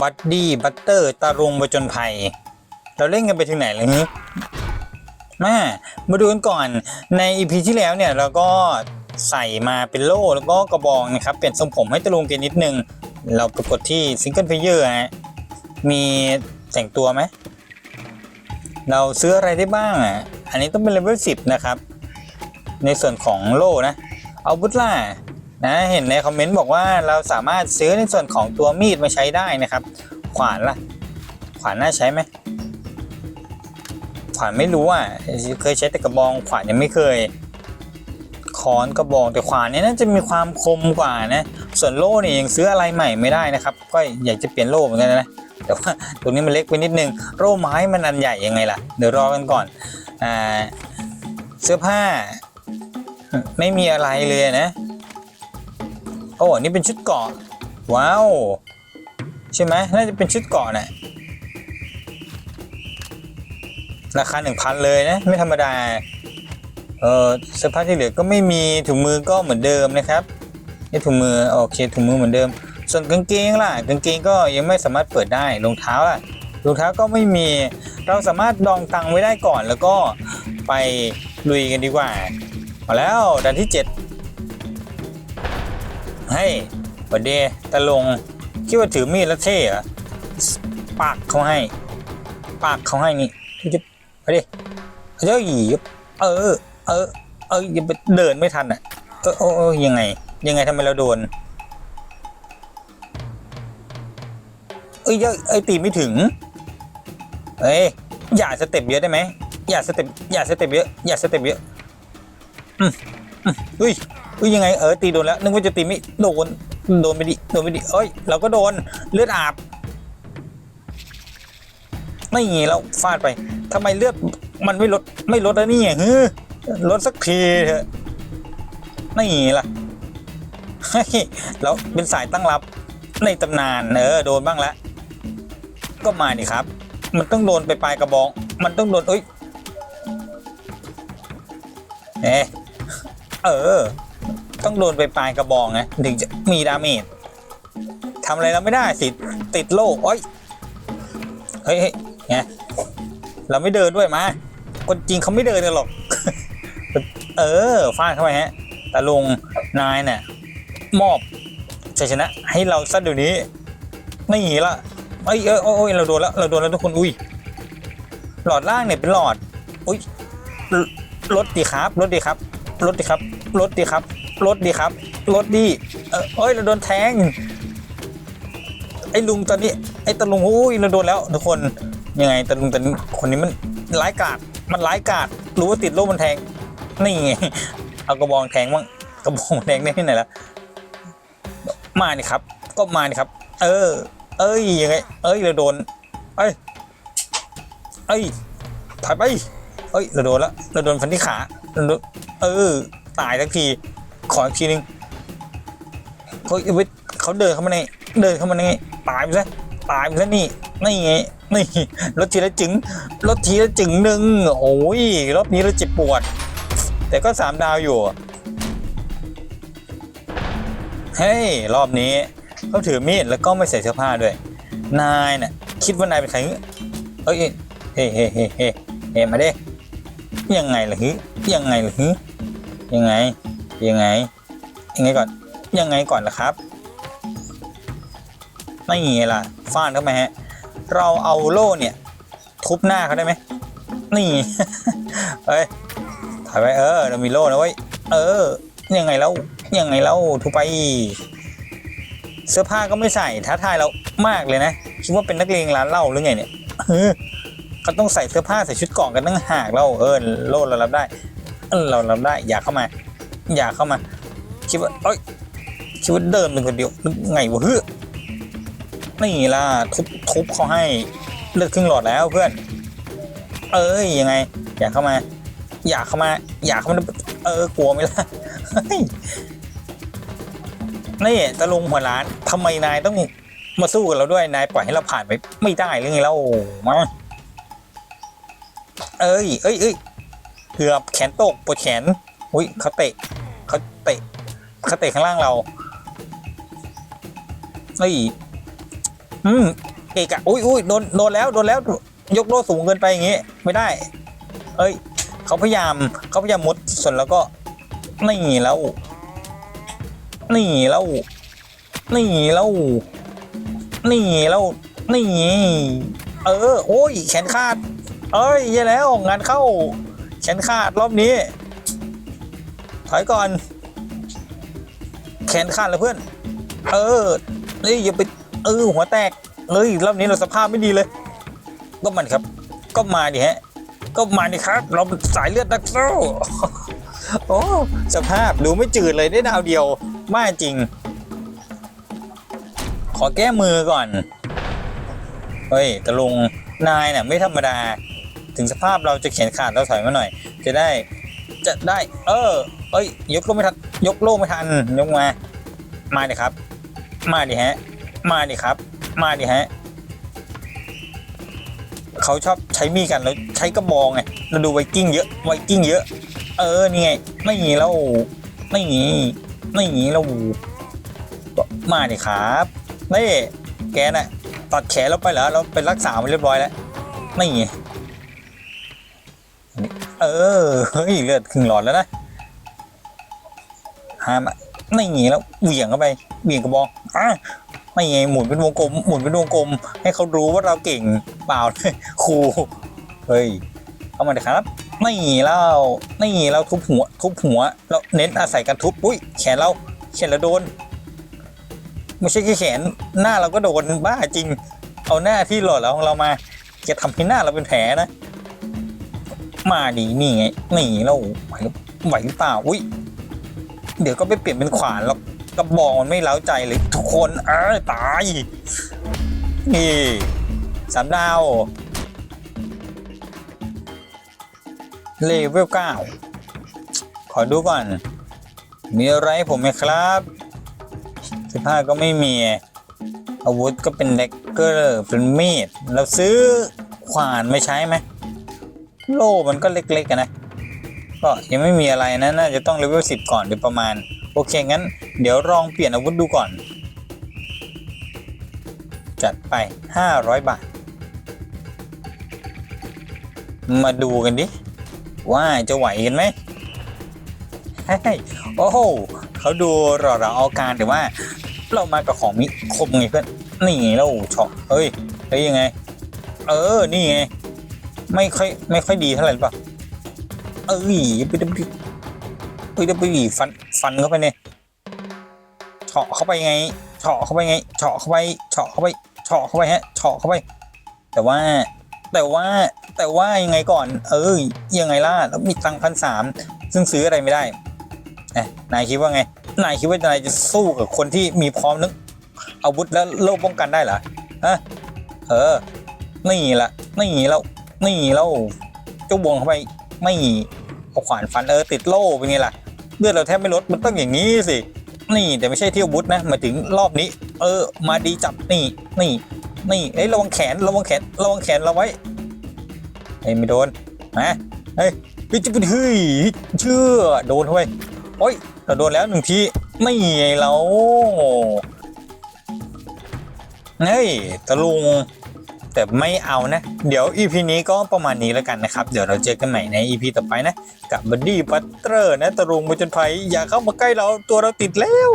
บัดดี้บัตเตอร์ตารงประจนภัย เราเล่นกันไปถึงไหนแล้วนี้มามาดูกันก่อนในอีพีที่แล้วเนี่ยเราก็ใส่มาเป็นโล่แล้วก็กระบองนะครับ เปลี่ยนทรงผมให้ตะลุงกันนิดนึง เราไปกดที่ซิงเกิลเพลเยอร์ฮะมีแต่งตัวไหม เราซื้ออะไรได้บ้างอะ อันนี้ต้องเป็นเลเวล10 นะครับ ในส่วนของโล่นะเอาบุตล่า นะเห็นในคอมเมนต์บอกว่าเราสามารถซื้อในส่วนของตัวมีดมาใช้ได้นะครับ ขวานล่ะ ขวานน่าใช้ไหมขวานไม่รู้อะเคยใช้แต่กระบองขวานยังไม่เคยค้อนกระบองแต่ขวานเนี่ยน่าจะมีความคมกว่านะ ส่วนโล่เนี่ยยังซื้ออะไรใหม่ไม่ได้นะครับ ก็อยากจะเปลี่ยนโล่เหมือนกันนะแต่ว่าตรงนี้มันเล็กไปนิดนึงโล่ไม้มันอันใหญ่ยังไงล่ะเดี๋ยวรอกันก่อนอ่าเสื้อผ้าไม่มีอะไรเลยนะ โอ้นี่เป็นชุดเกาะ ว้าว ใช่ไหมน่าจะเป็นชุดเกาะนะ่ะราคาหนึ่งพันเลยนะ ไม่ธรรมดา เออเสื้อผ้าที่เหลือก็ไม่มีถุงมือก็เหมือนเดิมนะครับนี่ถุงมือโอเคถุงมือเหมือนเดิม ส่วนกางเกงล่ะกางเกงก็ยังไม่สามารถเปิดได้รองเท้าล่ะรองเท้าก็ไม่มีเราสามารถดองตังไว้ได้ก่อนแล้วก็ไปลุยกันดีกว่ามาแล้วด่านที่ 7 เฮ้ยวันเดตะลงคิดว่าถือมีดแล้วเท่เหรอปากเขาให้ ปากเขาให้นี่จะไปดิเฮ้าหยีเออ เออ เออย่าไปเดินไม่ทันอะ เออโอ้อยังไง ยังไงทำไมเราโดน เอ้ยเอ้ยเอ้ตีไม่ถึง เอ้ยอย่าสเต็ปเยอะได้ไหมอย่าสเต็ปอย่าสเต็ปเยอะอย่าสเต็ปเยอะอืมอืมเฮ้ย เฮ้ยยังไงเออตีโดนแล้วนึกว่าจะตีไม่โดนโดนไปดิโดนไปดิเอ้ยเราก็โดนเลือดอาบไม่งี้เราฟาดไปทำไมเลือดมันไม่ลดไม่ลดแล้วนี่เฮ้ยลดสักทีเถอะไม่งี้ล่ะเฮ้ยเราเป็นสายตั้งรับในตำนานเออโดนบ้างแล้วก็มาดิครับ มันต้องโดนไปปลายกระบอก มันต้องโดนเอ้ยเอะเออ ต้องโดนไปปลายกระบอกไงถึงจะมีดาเมจทำอะไรเราไม่ได้สิติดโล่โอ้ยเฮ้ยไงเราไม่เดินด้วยมาคนจริงเขาไม่เดินกันหรอก เออฟาดเข้าไปฮะแต่ลุงนายเนี่ยมอบชัยชนะให้เราซะเดี๋ยวนี้ ไม่หนีละเอ้ยเอ้ยโอ้ยเราโดนแล้วเราโดนแล้วทุกคนอุ้ยหลอดล่างเนี่ยเป็นหลอดอุ้ยลลดดีครับลดดีครับลดดีครับลดดีครับ ลดดีครับลดดีเออเอ้ยเราโดนแทง ไอ้ลุงตอนนี้ ไอ้ตะลุงอุ้ยเราโดนแล้วทุกคนยังไงตะลุงตอนนี้คนนี้มันร้ายกาจมันร้ายกาจรู้ว่าติดโล่มันแทง นี่ไงเอากระบองแทงบ้างกระบองแทงได้ที่ไหนล่ะมานี่ครับ ก็มานี่ครับ เออ เอ้ยยังไง เอ้ยเราโดน เอ้ยเอ้ยถอยไปเอ้ยเราโดนแล้วเราโดนฟันที่ขาเราโดนเออตายทักที ขออีกทีนึงเขาเอาไว้เขาเดินเข้ามาในเดินเข้ามาในตายไปซะตายไปซะนี่นี่ไงนี่รถทีละจึงรถทีละจึงหนึ่งโอ้ยรอบนี้เราเจ็บปวด แต่ก็สามดาวอยู่เฮ้ยรอบนี้เขาถือมีดแล้วก็ไม่ใส่เสื้อผ้าด้วย นายน่ะคิดว่านายเป็นใครเอ้ยเฮ้เฮ้เฮ้เฮ้เฮ้มาเด้ยังไงล่ะฮึยังไงล่ะฮึยังไง ยังไง ยังไงก่อน ยังไงก่อนล่ะครับ ไม่ไงล่ะ ฟาดเข้ามาฮะ เราเอาโล่เนี่ย ทุบหน้าเขาได้ไหม นี่เฮ้ย ถอยไปเออ เรามีโล่นะเว้ย เออ ยังไงแล้ว ยังไงแล้วทุบไป เสื้อผ้าก็ไม่ใส่ ท้าทายเรามากเลยนะ คิดว่าเป็นนักเลงร้านเหล้าหรือไงเนี่ยเขาต้องใส่เสื้อผ้าใส่ชุดเกราะกันตั้งหากเราเออโล่เรารับได้เออเรารับได้ อย่าเข้ามา อย่าเข้ามา คิดว่าเอ้ยคิดว่าเดินเป็นคนเดียวนึกไงวะเฮ้ยนี่ล่ะทุบทุบเขาให้เลือดครึ่งหลอดแล้วเพื่อน เอ้ยยังไง อย่าเข้ามา อย่าเข้ามา อย่าเข้ามาเออกลัวไหมล่ะนี่ตะลุงหัวร้านทำไมนายต้องมาสู้กับเราด้วยนายปล่อยให้เราผ่านไปไม่ได้หรือไงเล่ามาเอ้ยเอ้ยเอ้ยเกือบแขนตกปวดแขน อุ้ยเขาเตะเขาเตะเขาเตะข้างล่างเราเฮ้ยอืมเอกอะอุ้ยอุ้ยโดนโดนแล้วโดนแล้ว ยกโลสูงเกินไปอย่างงี้ ไม่ได้ เอ้ยเขาพยายามเขาพยายามมุดส่วนแล้วก็นี่แล้วนี่แล้วนี่แล้วนี่แล้วนี่เออ โอ้ยแขนขาด เอ้ยแย่แล้วงานเข้า แขนขาดรอบนี้ ถอยก่อน แขนขาดแล้วเพื่อน เออเอ้ยอย่าไปเออหัวแตกเอ้ยรอบนี้เราสภาพไม่ดีเลย ก็มันครับ ก็มาดิฮะ ก็มาดิครับ เราสายเลือดนักสู้โอ้สภาพดูไม่จืดเลยได้ดาวเดียวมาจริง ขอแก้มือก่อน เฮ้ยตะลุงนายน่ะไม่ธรรมดา ถึงสภาพเราจะเขียนขาดเราถอยมาหน่อย จะได้ จะได้ เออ เอ้ย ยกโล่ไม่ทัน ยกโล่ไม่ทัน ยกมา มาดิครับ มาดิฮะ มาดิครับ มาดิฮะ เขาชอบใช้มีดกันแล้วใช้กระบองไง เราดูไวกิ้งเยอะ ไวกิ้งเยอะ เออ นี่ไง ไม่หนีแล้ว ไม่หนี ไม่หนีแล้ว มาดิครับนี่แกน่ะตัดแขนเราไปเหรอ เราไปรักษามาเรียบร้อยแล้ว ไม่หนีเออ เฮ้ย เลือดครึ่งหลอดแล้วนะ หามอะไม่หนีแล้วเหวี่ยงเข้าไปเหวี่ยงกระบองอะไม่ไงหมุนเป็นวงกลมหมุนเป็นวงกลม ให้เขารู้ว่าเราเก่งเปล่าครูเฮ้ยเอามาเลยครับ ไม่แล้วไม่แล้วทุบหัว ทุบหัวเราเน้นอาศัยการทุบอุ้ยแขนเราแขนเราโดนไม่ใช่แค่แขนหน้าเราก็โดนบ้าจริง เอาหน้าที่หล่อเราของเรามาจะทำให้หน้าเราเป็นแผลนะ มาดีนี่ไงนี่แล้วไหวไหวหรือเปล่าอุ้ย เดี๋ยวก็ไปเปลี่ยนเป็นขวานแล้วกระบอกมันไม่เล้าใจเลย ทุกคนเออตาย นี่สามดาว เลเวลเก้าขอดูก่อน มีอะไรให้ผมไหมครับสิบห้าก็ไม่มีอาวุธก็เป็นเด็กเกอร์เป็นมีดเราซื้อขวานไม่ใช้ไหม โล่มันก็เล็กๆกันนะ ก็ยังไม่มีอะไรนะน่าจะต้องเลเวลสิบก่อนโดยประมาณ โอเคงั้น เดี๋ยวลองเปลี่ยนอาวุธดูก่อน จัดไป 500 บาท มาดูกันดิ ว่าจะไหวกันไหมเฮ้ยโอ้โหเขาดูหล่อเราเอาการแต่ว่า เรามากับของมีคมไงเพื่อนนี่ไงเราช็อกเฮ้ยเฮ้ยยังไง เออนี่ไงไม่ค่อยไม่ค่อยดีเท่าไหร่หรือเปล่า เอ้ยไปดับไปไปดับไปฟันฟันเข้าไปเนี่ยเฉาะเข้าไปไงเฉาะเข้าไปไงเฉาะเข้าไปเฉาะเข้าไปเฉาะเข้าไปฮะเฉาะเข้าไป แต่ว่าแต่ว่าแต่ว่ายังไงก่อน เอ้ยยังไงล่ะแล้วมีตังพันสามซึ่งซื้ออะไรไม่ได้เอ๊ะนายคิดว่าไงนายคิดว่านายจะสู้กับคนที่มีพร้อมนึกอาวุธและโล่ป้องกันได้เหรอฮะเออนี่ละนี่แล้วนี่แล้วจ้าบวงเข้าไป ไม่เอาขวานฟันเออติดโล่เป็นไงล่ะเลือดเราแทบไม่ลดมันต้องอย่างนี้สิ นี่แต่ไม่ใช่ที่อาวุธนะมาถึงรอบนี้ เออ มาดีจับนี่นี่ นี่เอ้ยระวังแขนระวังแขนระวังแขนเราไว้เฮ้ยไม่โดนนะเฮ้ยเฮ้ยจะเป็นเฮ้ยเชื่อโดนเข้าไปโอ้ยเราโดนแล้วหนึ่งทีไม่ไงเราเฮ้ยตะลุง แต่ไม่เอานะ เดี๋ยว EP นี้ก็ประมาณนี้แล้วกันนะครับ เดี๋ยวเราเจอกันใหม่ใน EP ต่อไปนะ กับบัดดี้บัตเตอร์นะตะลุงมุจนภัยอย่าเข้ามาใกล้เราตัวเราติดแล้ว